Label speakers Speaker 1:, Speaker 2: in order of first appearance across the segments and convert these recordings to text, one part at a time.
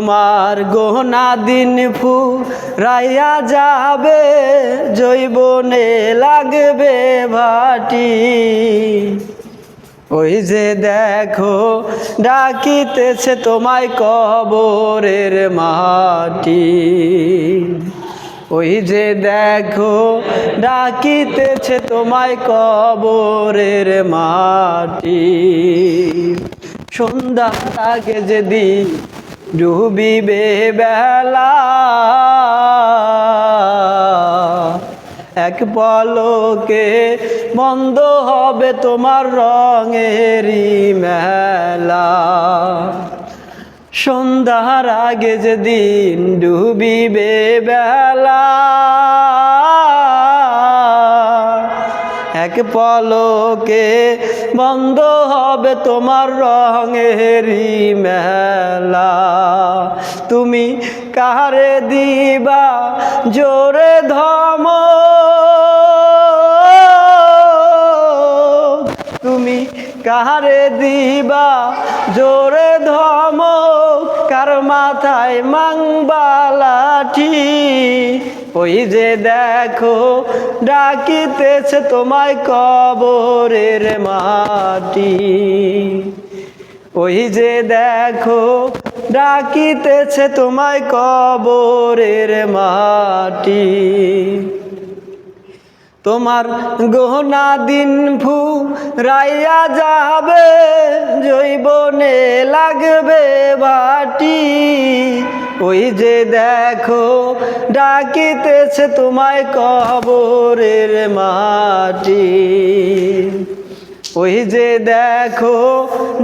Speaker 1: তোমার গহনা দিন ফু রাইয়া যাবে, জৈবনে লাগবে ভাটি। ওই যে দেখো, ডাকিতেছে তোমায় কবরের মাটি। ওই যে দেখো, ডাকিতেছে তোমায় কবরের মাটি। সন্ধ্যার আগে যেদিন ডুবিবে বেলা এক পলকে বন্ধ হবে তোমার রঙেরই মেলা। সন্ধ্যার আগে যেদিন ডুবিবে বেলা এক পলকে বন্ধ হবে তোমার রঙেরই মেলা। তুমি কাহারে দিবা জোরে ধম। তুমি কাহারে দিবা জোরে ধম। কার মাথায় মাংবালাঠি ওই যে দেখো, ডাকিতেছে তোমায় কবরের মাটি। ওই যে দেখো ডাকিতেছে তোমায় কবরের মাটি। তোমার গহনা দিন ফু রাইয়া যাবে, জৈবনে লাগবে বাটি। ওই যে দেখো, ডাকিতেছে তোমায় কবরের মাটি। ওই যে দেখো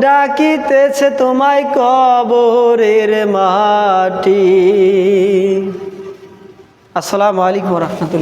Speaker 1: ডাকিতেছে তোমায় কবরের মাটি। আসসালামু আলাইকুম রহমতুল্লাহ।